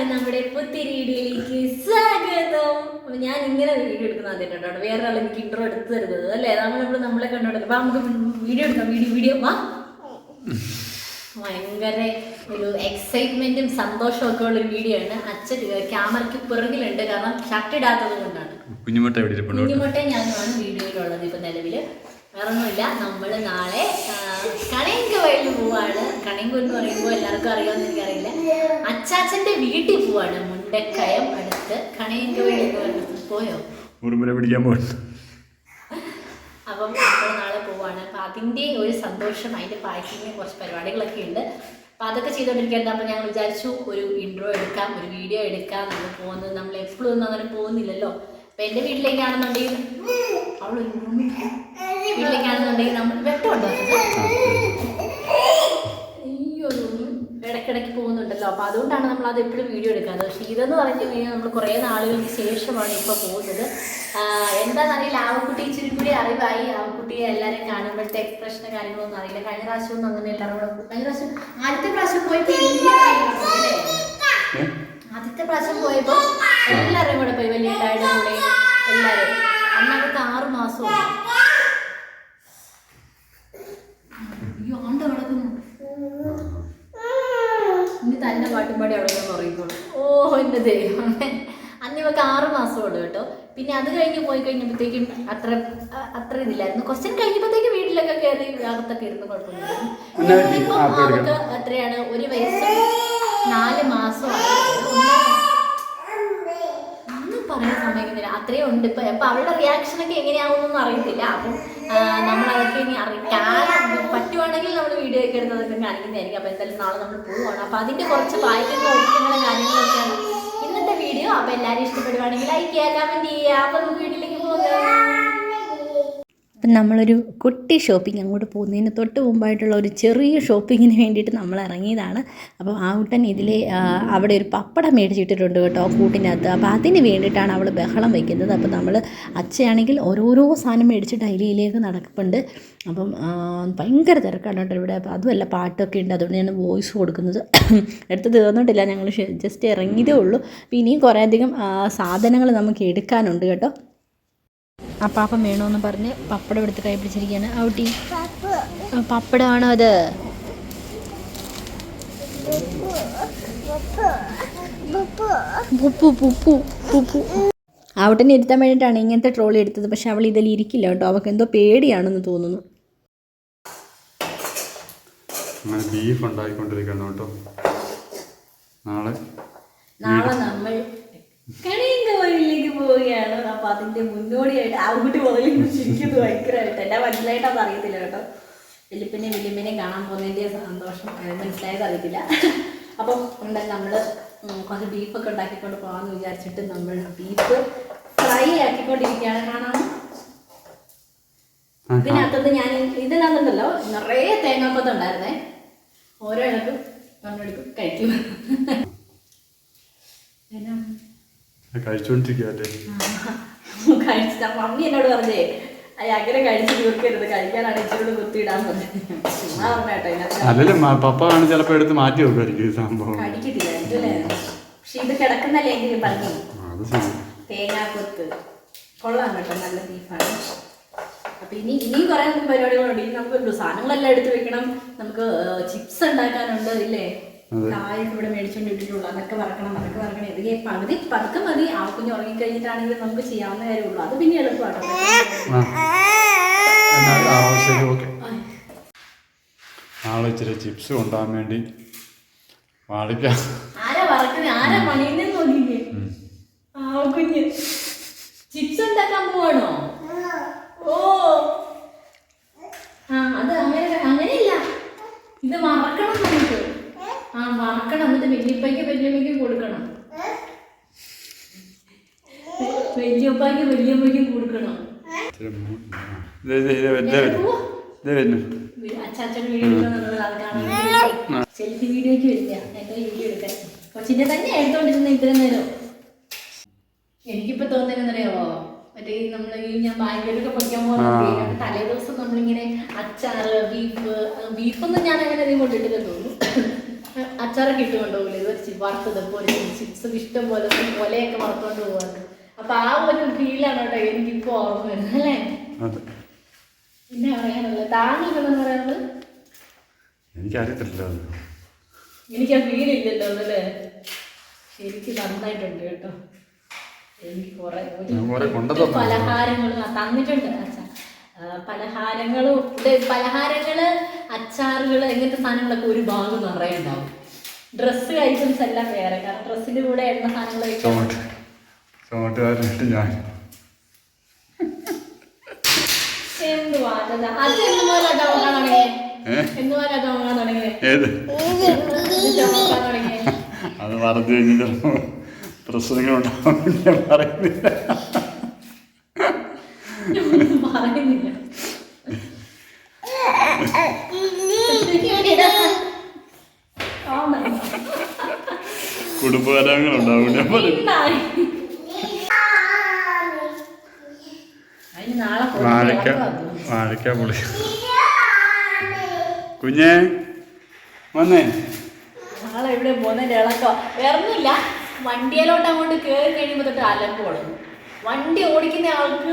എല്ലാവർക്കും നമ്മുടെ പുത്തിരി വീഡിയോയിലേക്ക് സ്വാഗതം ഞാൻ ഇങ്ങനെ വീഡിയോ എടുക്കുന്ന ആദ്യമായിട്ടോ വേറെ ആൾ എനിക്ക് ഇൻട്രോ എടുത്തു തരുന്നത്. അല്ലേ? നമ്മൾ നമ്മളെ കണ്ടോണ്ടല്ലോ അപ്പൊ നമുക്ക് വീഡിയോ എടുക്കാം. Video video. വാ. ഭയങ്കര ഒരു എക്സൈറ്റ്മെന്റും സന്തോഷവും ഒക്കെ ഉള്ള വീഡിയോ ആണ്. അച്ഛൻ ക്യാമറയ്ക്ക് പിറകിലുണ്ട്. കാരണം ഷർട്ട് ഇടാത്തത് കൊണ്ടാണ്. കുഞ്ഞുമുട്ട കുഞ്ഞുമുട്ടെ ഞാനുമാണ് വീഡിയോയിലുള്ളത് ഇപ്പൊ നിലവിൽ. വേറൊന്നുമില്ല. നമ്മൾ നാളെ കണയങ്ക വയലിൽ പോവാണ്. കണയങ്ക എന്ന് പറയുമ്പോൾ എല്ലാവർക്കും അറിയാമെന്ന് എനിക്കറിയില്ല. അച്ചാച്ചന്റെ വീട്ടിൽ പോവാണ് മുണ്ടക്കയം അടുത്ത്. കണയങ്ക വയലിൽ എന്ന് പോയോ? ഉറുമ്പുര പിടിക്കാൻ പോകുന്നു അപ്പം നമ്മൾ നാളെ പോവാണ്. അപ്പം അതിന്റെ ഒരു സന്തോഷം അതിന്റെ പാക്കിങ്ങിന് കുറച്ച് പരിപാടികളൊക്കെ ഉണ്ട്. അപ്പം അതൊക്കെ ചെയ്തുകൊണ്ടിരിക്കുന്നത് അപ്പം ഞങ്ങൾ വിചാരിച്ചു ഒരു ഇൻട്രോ എടുക്കാം ഒരു വീഡിയോ എടുക്കാം. നമ്മൾ പോകുന്നത് നമ്മൾ എപ്പോഴും ഒന്നും അങ്ങനെ പോകുന്നില്ലല്ലോ. അപ്പം എന്റെ വീട്ടിലേക്കാണെന്നുണ്ടെങ്കിൽ അവൾ പോകും. വീട്ടിലേക്കാണെന്നുണ്ടെങ്കിൽ നമ്മൾ വെട്ടമുണ്ടോ അയ്യോ ഇടയ്ക്കിടയ്ക്ക് പോകുന്നുണ്ടല്ലോ. അപ്പോൾ അതുകൊണ്ടാണ് നമ്മൾ അത് എപ്പോഴും വീഡിയോ എടുക്കാറ്. പക്ഷേ ഇതെന്ന് പറഞ്ഞു കഴിഞ്ഞാൽ നമ്മൾ കുറേ നാളുകൾക്ക് ശേഷമാണ് ഇപ്പോൾ പോകുന്നത്. എന്താണെന്നറിയില്ല. ആവക്കുട്ടി ഇച്ചിരി കൂടി അറിവായി. ആവക്കുട്ടിയെ എല്ലാവരും കാണുമ്പോഴത്തെ എക്സ്പ്രഷൻ കാര്യങ്ങളൊന്നും അറിയില്ല. കഴിഞ്ഞ പ്രാവശ്യം ഒന്നും അങ്ങനെ എല്ലാവരും കൂടെ കഴിഞ്ഞ പ്രാവശ്യം ആദ്യത്തെ പ്രാവശ്യം പോയപ്പോൾ ആദ്യത്തെ പ്രാവശ്യം പോയപ്പോൾ എല്ലാവരും കൂടെ പോയി. വലിയ എല്ലാവരും അന്നൊക്കെ ആറ് മാസമാണ് ഇനി കാട്ടുംപാടി അവിടെ നിന്ന് പറയുന്നുള്ളൂ ഓ എന്റെ ദൈവം അന്ന് ഇവക്ക് ആറ് മാസമുള്ളൂ കേട്ടോ. പിന്നെ അത് കഴിഞ്ഞ് പോയി കഴിഞ്ഞപ്പോഴത്തേക്കും അത്ര അത്ര ഇതില്ലായിരുന്നു. ക്വസ്റ്റ്യൻ കഴിഞ്ഞപ്പോഴത്തേക്കും വീട്ടിലൊക്കെ കയറി അകത്തൊക്കെ ഇരുന്ന് കുഴപ്പമില്ല എന്നാ പറ്റി? ഇപ്പം അവർക്ക് എത്രയാണ് ഒരു വയസ്സ് അത്രയും ഉണ്ട്. ഇപ്പൊ അപ്പൊ അവളുടെ റിയാക്ഷൻ ഒക്കെ എങ്ങനെയാവുന്നൊന്നും അറിയത്തില്ല. അപ്പം നമ്മളതൊക്കെ ഇനി അറിയിക്കാൻ പറ്റുവാണെങ്കിൽ നമ്മൾ വീഡിയോ ഒക്കെ എടുത്ത് അതൊക്കെ കാണിക്കുന്നതായിരിക്കും. അപ്പൊ എന്തായാലും നാളെ നമ്മൾ പോവുകയാണ്. അപ്പൊ അതിന്റെ കുറച്ച് വായിക്കുന്ന ഒരുക്കങ്ങളും കാര്യങ്ങളൊക്കെയാണ് ഇന്നത്തെ വീഡിയോ അപ്പൊ എല്ലാവരും ഇഷ്ടപ്പെടുവാണെങ്കിൽ ലൈക്ക് ചെയ്യുക കമന്റ് ചെയ്യുക. അപ്പൊ വീട്ടിലേക്ക് പോകാം. അപ്പം നമ്മളൊരു കുട്ടി ഷോപ്പിംഗ് അങ്ങോട്ട് പോകുന്നതിന് തൊട്ട് മുമ്പായിട്ടുള്ള ഒരു ചെറിയ ഷോപ്പിങ്ങിന് വേണ്ടിയിട്ട് നമ്മൾ ഇറങ്ങിയതാണ്. അപ്പോൾ ആ കുട്ടൻ ഇതിൽ അവിടെ ഒരു പപ്പടം മേടിച്ചിട്ടിട്ടുണ്ട് കേട്ടോ കൂട്ടിനകത്ത്. അപ്പോൾ അതിന് വേണ്ടിയിട്ടാണ് അവൾ ബഹളം വയ്ക്കുന്നത് അപ്പോൾ നമ്മൾ അച്ഛയാണെങ്കിൽ ഓരോരോ സാധനം മേടിച്ച് ഡൈലിയിലേക്ക് നടക്കുന്നുണ്ട്. അപ്പം ഭയങ്കര തിരക്കാണ് കേട്ടോ ഇവിടെ. അപ്പോൾ അതുമല്ല പാട്ടൊക്കെ ഉണ്ട്. അതുകൊണ്ട് ഞാൻ വോയിസ് കൊടുക്കുന്നത് എടുത്ത് തീർന്നിട്ടില്ല. ഞങ്ങൾ ജസ്റ്റ് ഇറങ്ങിയതേ ഉള്ളൂ. അപ്പോൾ ഇനിയും കുറേ അധികം സാധനങ്ങൾ നമുക്ക് എടുക്കാനുണ്ട് കേട്ടോ. ആ പാപ്പം വേണമെന്ന് പറഞ്ഞ് പപ്പടം എടുത്ത് കൈ പിടിച്ചിരിക്കുകയാണ്. ഔട്ടി പപ്പടമാണോ അത്? ഔട്ടിനെ ഇരുത്താൻ വേണ്ടിയിട്ടാണ് ഇങ്ങനത്തെ ട്രോളി എടുത്തത്. പക്ഷെ അവൾ ഇതിൽ ഇരിക്കില്ല കേട്ടോ. അവൾക്ക് എന്തോ പേടിയാണെന്ന് തോന്നുന്നു. അങ്ങനെ ബീഫ് ഉണ്ടായിക്കൊണ്ടിരിക്കുന്നു കേട്ടോ. നാളെ നാളെ നമ്മൾ കണിയങ്ക വഴിയിലേക്ക് പോവുകയാണ്. അപ്പൊ അതിന്റെ മുന്നോടിയായിട്ട് അങ്ങോട്ട് പോകലും ചിരിക്കുന്നത് ഭയങ്കരമായിട്ട്. എന്നെ മനസ്സിലായിട്ട് അത് അറിയത്തില്ല കേട്ടോ. വലിയപ്പനെയും വലിയമ്മനെയും കാണാൻ പോകുന്നതിന്റെ സന്തോഷം അത് മനസ്സിലായത് അറിയത്തില്ല. അപ്പം എന്താ നമ്മൾ കുറച്ച് ബീഫൊക്കെ ഉണ്ടാക്കിക്കൊണ്ട് പോകാമെന്ന് വിചാരിച്ചിട്ട് നമ്മൾ ബീഫ് ഫ്രൈ ആക്കിക്കൊണ്ടിരിക്കുകയാണ്. കാണാം. ഇതിനകത്തത് ഞാൻ ഇതിനകത്തുണ്ടല്ലോ നിറയെ തേങ്ങാക്കൊത്തുണ്ടായിരുന്നേ ഓരോ ഇടക്കും നമ്മളെടുക്കും കഴിക്കും. മമ്മി എന്നോട് പറഞ്ഞേ അങ്ങനെ കഴിച്ച് തീർക്കരുത് കഴിക്കാനാണ് ഇച്ചിരി കുത്തിയിടാൻ പറഞ്ഞത് ചുമ്മാ പറഞ്ഞ കേട്ടോ ഇതിനകത്ത്. അല്ലല്ലേ പപ്പ ആണ് എടുത്ത് മാറ്റി വെക്കുമായിരിക്കും സംഭവം. പക്ഷെ ഇത് കിടക്കുന്നല്ലേ എങ്കിലും പറഞ്ഞു തേങ്ങാക്കൊത്ത്. കൊള്ളാം കേട്ടോ നല്ല ബീഫാണ്. അപ്പൊ ഇനി ഇനിയും കുറെ പരിപാടികളുണ്ട്. ഇനി നമുക്ക് സാധനങ്ങളെല്ലാം എടുത്ത് വെക്കണം. നമുക്ക് ചിപ്സ് ഉണ്ടാക്കാനുണ്ട് ഇല്ലേ. കായൊക്കെ ഇവിടെ മേടിച്ചുകൊണ്ടിട്ടുള്ളൂ അതൊക്കെ വറക്കണം അതൊക്കെ വറക്കണം. ഇത് പകുതി പതുക്കെ മതി. ആ കുഞ്ഞ് ഉറങ്ങിക്കഴിഞ്ഞിട്ടാണെങ്കിൽ നമുക്ക് ചെയ്യാവുന്ന കാര്യമുള്ളൂ. അത് പിന്നെ എളുപ്പമാണ് ശരി ഓക്കെ. നാളെ ഇച്ചിരി ചിപ്സ് കൊണ്ടുപോകാൻ വേണ്ടി വാടിക്കാം. ആരാ വറക്കുന്നത് ആരാ പണിയുന്നതെന്ന് നോക്കിക്കേ. ആ കുഞ്ഞ്. ചിപ്സ് ഉണ്ടാക്കാൻ പോവാണോ? ഓ. ആ അത് അങ്ങനെ അങ്ങനെയില്ല. ഇത് ആ വറക്കണം എന്നിട്ട് വല്യപ്പയ്ക്ക് വല്യമ്മയ്ക്കും കൊടുക്കണം. വല്യപ്പയ്ക്ക് വല്യമ്മയ്ക്കും കൊടുക്കണം. അച്ചാച്ചൻ വീഡിയോ സെൽഫി വീഡിയോയ്ക്ക് വരില്ല. എന്റെ വീഡിയോ എടുക്കാൻ. കൊച്ചിന്റെ തന്നെ എടുത്തോണ്ടിരുന്ന ഇത്ര നേരം. എനിക്കിപ്പോ തോന്നുന്നറിയാവോ മറ്റേ നമ്മൾ ഈ ഞാൻ ബാങ്കിലൊക്കെ പഠിക്കാൻ പോകുന്ന തലേ ദിവസം നമ്മളിങ്ങനെ അച്ചാറ് ബീഫ് ബീഫൊന്നും ഞാൻ അങ്ങനെ അധികം കൊണ്ടിട്ടില്ല തോന്നുന്നു. അച്ചാറൊക്കെ ഇട്ട് കൊണ്ടുപോകില്ല ഇത് ഒരു ചി- വറുത്തത് പോലെ ചിപ്സ് ഇഷ്ടം പോലെ ഒലയൊക്കെ വറുത്തോണ്ട് പോകാറ് അപ്പൊ ആ ഒരു ഫീലാണ് കേട്ടോ എനിക്കിപ്പോ ഓർമ്മ വരുന്നത് അല്ലേ? പിന്നെ പറയാനുള്ളത് താങ്കൾക്കെന്ന് പറയുന്നത് എനിക്കറിയത്തില്ല അത്. എനിക്ക് ആ ഫീൽ ഇല്ലല്ലോ അല്ലേ? ശരിക്ക് നന്നായിട്ടുണ്ട് കേട്ടോ. എനിക്ക് കുറെ പലഹാരങ്ങളും തന്നിട്ടുണ്ട് അച്ഛാ പലഹാരങ്ങളും പലഹാരങ്ങൾ അച്ചാറുകൾ എങ്ങനത്തെ സാധനങ്ങളൊക്കെ ഒരു ഭാഗം നിറയെ ഉണ്ടാവും. ഡ്രസ്സ് ഐറ്റംസ് എല്ലാം വേറെ. കാരണം ഡ്രസ്സിന്റെ കൂടെ എണ്ണ സാധനങ്ങൾ ഞാൻ. അത് പറഞ്ഞു കഴിഞ്ഞാൽ പ്രശ്നങ്ങൾ പ്രശ്നങ്ങളുണ്ടാവും ഞാൻ പറയുന്നില്ല. കുടുംബകലഹങ്ങളുണ്ടാവും ഞാൻ വാഴക്ക വാഴക്ക പുളി. കുഞ്ഞേ വന്നേ. നാളെ ഇളക്കോ. വേറൊന്നുമില്ല. വണ്ടിയിലോട്ട് അങ്ങോട്ട് കയറി കഴിയുമ്പോൾ തൊട്ട് അലമ്പ് തുടങ്ങും. വണ്ടി ഓടിക്കുന്ന ആൾക്ക്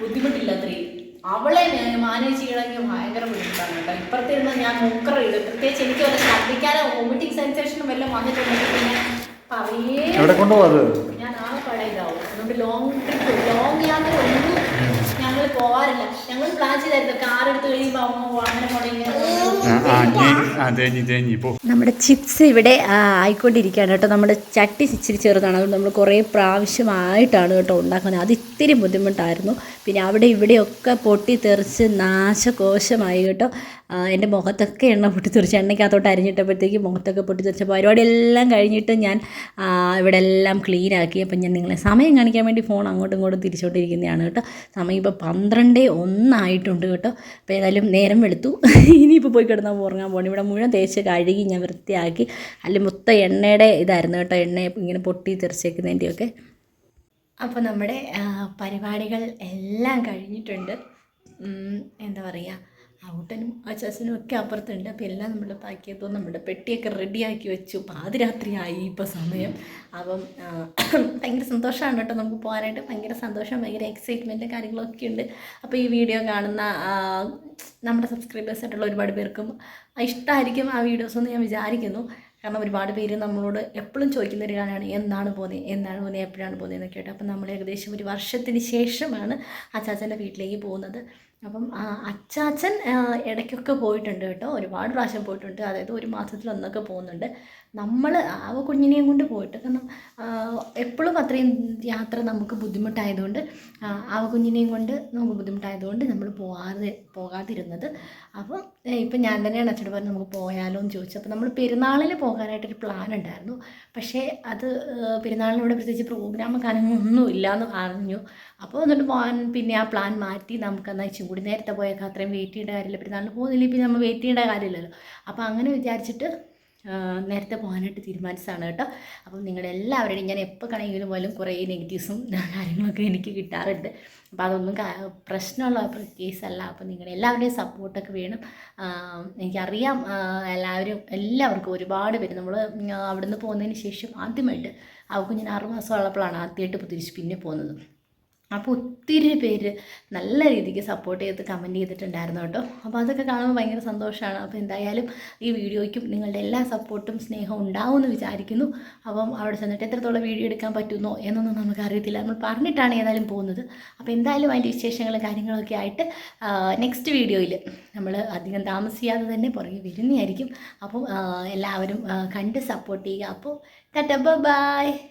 ബുദ്ധിമുട്ടില്ല അത്രയും. അവളെ മാനേജ് ചെയ്യണമെങ്കിൽ ഭയങ്കര ബുദ്ധിമുട്ടാണ് കേട്ടോ. ഇപ്പുറത്തിരുന്ന് ഞാൻ മുക്കറ പ്രത്യേകിച്ച് എനിക്ക് വല്ല ഛർദ്ദിക്കാനോ വോമിറ്റിംഗ് സെൻസേഷനും വല്ലതും വന്നിട്ടുണ്ടെങ്കിൽ പിന്നെ എവിടെ കൊണ്ടുപോകാത് ഞാൻ അതുകൊണ്ട് ലോങ് ട്രിപ്പ് ലോങ് യാത്ര ഒന്നും ഞങ്ങൾ പോവാറില്ല. ഞങ്ങൾ പ്ലാൻ ചെയ്തായിരുന്നു കാർ എടുത്ത് കഴിയുമ്പോൾ അമ്മ അങ്ങനെ മുടങ്ങി നമ്മുടെ ചിപ്സ് ഇവിടെ ആയിക്കൊണ്ടിരിക്കുകയാണ് കേട്ടോ. നമ്മുടെ ചട്ടി ഇച്ചിരി ചെറുതാണ്. അതുകൊണ്ട് നമ്മൾ കുറേ പ്രാവശ്യമായിട്ടാണ് കേട്ടോ ഉണ്ടാക്കുന്നത്. അത് ഇത്തിരി ബുദ്ധിമുട്ടായിരുന്നു. പിന്നെ അവിടെ ഇവിടെയൊക്കെ പൊട്ടി തെറിച്ച് നാശകോശമായി കേട്ടോ. എന്റെ മുഖത്തൊക്കെ എണ്ണ പൊട്ടി തെറിച്ച് എണ്ണയ്ക്കകത്തോട്ട് അരിഞ്ഞിട്ടപ്പോഴത്തേക്ക് മുഖത്തൊക്കെ പൊട്ടിത്തെറിച്ച പരിപാടി പരിപാടിയെല്ലാം കഴിഞ്ഞിട്ട് ഞാൻ ഇവിടെ എല്ലാം ക്ലീൻ ആക്കി. അപ്പം ഞാൻ നിങ്ങളെ സമയം കാണിക്കാൻ വേണ്ടി ഫോൺ അങ്ങോട്ടും ഇങ്ങോട്ടും തിരിച്ചോട്ടിരിക്കുന്നതാണ് കേട്ടോ. സമയം ഇപ്പോൾ പന്ത്രണ്ട് ഒന്നായിട്ടുണ്ട് കേട്ടോ. അപ്പോൾ ഏതായാലും നേരം വെളുത്തു. ഇനിയിപ്പോൾ പോയി കിടന്നാൽ ഉറങ്ങാൻ പോകണം. ഇവിടെ മുഴുവൻ തേച്ച് കഴുകി ഞാൻ വൃത്തിയാക്കി അല്ലെങ്കിൽ മൊത്തം എണ്ണയുടെ ഇതായിരുന്നു കേട്ടോ എണ്ണ ഇങ്ങനെ പൊട്ടി തെറിച്ചേക്കുന്നതിന്റെയൊക്കെ അപ്പോൾ നമ്മുടെ പരിപാടികൾ എല്ലാം കഴിഞ്ഞിട്ടുണ്ട്. എന്താ പറയുക ഔട്ടനും അച്ചാച്ചനും ഒക്കെ അപ്പുറത്തുണ്ട്. അപ്പോൾ എല്ലാം നമ്മൾ പാക്ക് നമ്മുടെ പെട്ടിയൊക്കെ റെഡിയാക്കി വെച്ചു. പാതിരാത്രിയായി ഇപ്പോൾ സമയം. അപ്പം ഭയങ്കര സന്തോഷമാണ് കേട്ടോ നമുക്ക് പോകാനായിട്ട്. ഭയങ്കര സന്തോഷം ഭയങ്കര എക്സൈറ്റ്മെന്റ് കാര്യങ്ങളൊക്കെ ഉണ്ട്. അപ്പോൾ ഈ വീഡിയോ കാണുന്ന നമ്മുടെ സബ്സ്ക്രൈബേഴ്സ് ആയിട്ടുള്ള ഒരുപാട് പേർക്കും ഇഷ്ടമായിരിക്കും ആ വീഡിയോസ് എന്ന് ഞാൻ വിചാരിക്കുന്നു. കാരണം ഒരുപാട് പേര് നമ്മളോട് എപ്പോഴും ചോദിക്കുന്ന ഒരു കാര്യമാണ് എന്നാണ് പോകുന്നത് എന്നാണ് പോകുന്നത് എപ്പോഴാണ് പോകുന്നത് എന്നൊക്കെ കേട്ടോ. അപ്പം നമ്മൾ ഏകദേശം ഒരു വർഷത്തിന് ശേഷമാണ് അച്ചാച്ചന്റെ വീട്ടിലേക്ക് പോകുന്നത്. അപ്പം അച്ചാച്ചൻ ഇടയ്ക്കൊക്കെ പോയിട്ടുണ്ട് കേട്ടോ. ഒരുപാട് പ്രാവശ്യം പോയിട്ടുണ്ട്. അതായത് ഒരു മാസത്തിൽ ഒന്നൊക്കെ പോകുന്നുണ്ട്. നമ്മൾ ആ കുഞ്ഞിനെയും കൊണ്ട് പോയിട്ട് കാരണം എപ്പോഴും അത്രയും യാത്ര നമുക്ക് ബുദ്ധിമുട്ടായതുകൊണ്ട് ആ, കുഞ്ഞിനെയും കൊണ്ട് നമുക്ക് ബുദ്ധിമുട്ടായതുകൊണ്ട് നമ്മൾ പോകാതെ പോകാതിരുന്നത്. അപ്പം ഇപ്പം ഞാൻ തന്നെയാണ് അച്ഛനോട് പറഞ്ഞ് നമുക്ക് പോയാലോ എന്ന് ചോദിച്ചു അപ്പോൾ നമ്മൾ പെരുന്നാളിന് പോകാനായിട്ടൊരു പ്ലാൻ ഉണ്ടായിരുന്നു പക്ഷേ അത് പെരുന്നാളിനോട് പ്രത്യേകിച്ച് പ്രോഗ്രാം കാര്യങ്ങളൊന്നും എന്ന് പറഞ്ഞു അപ്പോൾ എന്നിട്ട് പോകാൻ പിന്നെ ആ പ്ലാൻ മാറ്റി നമുക്ക് എന്നാൽ ഇച്ചിരി കൂടി നേരത്തെ പോയേക്കാം. അത്രയും വെയിറ്റ് ചെയ്യേണ്ട കാര്യമില്ല. പെരുന്നാളിന് പോകുന്നില്ല? പിന്നെ നമ്മൾ വെയിറ്റ് ചെയ്യേണ്ട കാര്യമില്ലല്ലോ. അപ്പോൾ അങ്ങനെ വിചാരിച്ചിട്ട് നേരത്തെ പോകാനായിട്ട് തീരുമാനിച്ചതാണ് കേട്ടോ. അപ്പം നിങ്ങളെല്ലാവരുടെയും ഞാൻ എപ്പോൾ കണമെങ്കിലും പോലും കുറേ നെഗറ്റീവ്സും കാര്യങ്ങളൊക്കെ എനിക്ക് കിട്ടാറുണ്ട്. അപ്പോൾ അതൊന്നും പ്രശ്നമുള്ള കേസല്ല അപ്പോൾ നിങ്ങളുടെ എല്ലാവരുടെയും സപ്പോർട്ടൊക്കെ വേണം. എനിക്കറിയാം എല്ലാവരും എല്ലാവർക്കും ഒരുപാട് പേര് നമ്മൾ അവിടുന്ന് പോകുന്നതിന് ശേഷം ആദ്യമായിട്ട് അവൾക്ക് ഞാൻ ആറുമാസം ഉള്ളപ്പോഴാണ് ആദ്യമായിട്ട് തിരിച്ച് പിന്നെ പോകുന്നത്. അപ്പോൾ ഒത്തിരി പേര് നല്ല രീതിക്ക് സപ്പോർട്ട് ചെയ്ത് കമന്റ് ചെയ്തിട്ടുണ്ടായിരുന്നു കേട്ടോ. അപ്പോൾ അതൊക്കെ കാണുമ്പോൾ ഭയങ്കര സന്തോഷമാണ് അപ്പോൾ എന്തായാലും ഈ വീഡിയോയ്ക്കും നിങ്ങളുടെ എല്ലാ സപ്പോർട്ടും സ്നേഹവും ഉണ്ടാവുമെന്ന് വിചാരിക്കുന്നു. അപ്പം അവിടെ ചെന്നിട്ട് എത്രത്തോളം വീഡിയോ എടുക്കാൻ പറ്റുന്നോ എന്നൊന്നും നമുക്ക് അറിയത്തില്ല നമ്മൾ പറഞ്ഞിട്ടാണ് ഏതായാലും പോകുന്നത്. അപ്പോൾ എന്തായാലും അതിന്റെ വിശേഷങ്ങളും കാര്യങ്ങളൊക്കെ ആയിട്ട് നെക്സ്റ്റ് വീഡിയോയിൽ നമ്മൾ അധികം താമസിയാതെ തന്നെ പുറകെ വരുന്നതായിരിക്കും. അപ്പം എല്ലാവരും കണ്ട് സപ്പോർട്ട് ചെയ്യുക. അപ്പോൾ ടാറ്റ ബൈ.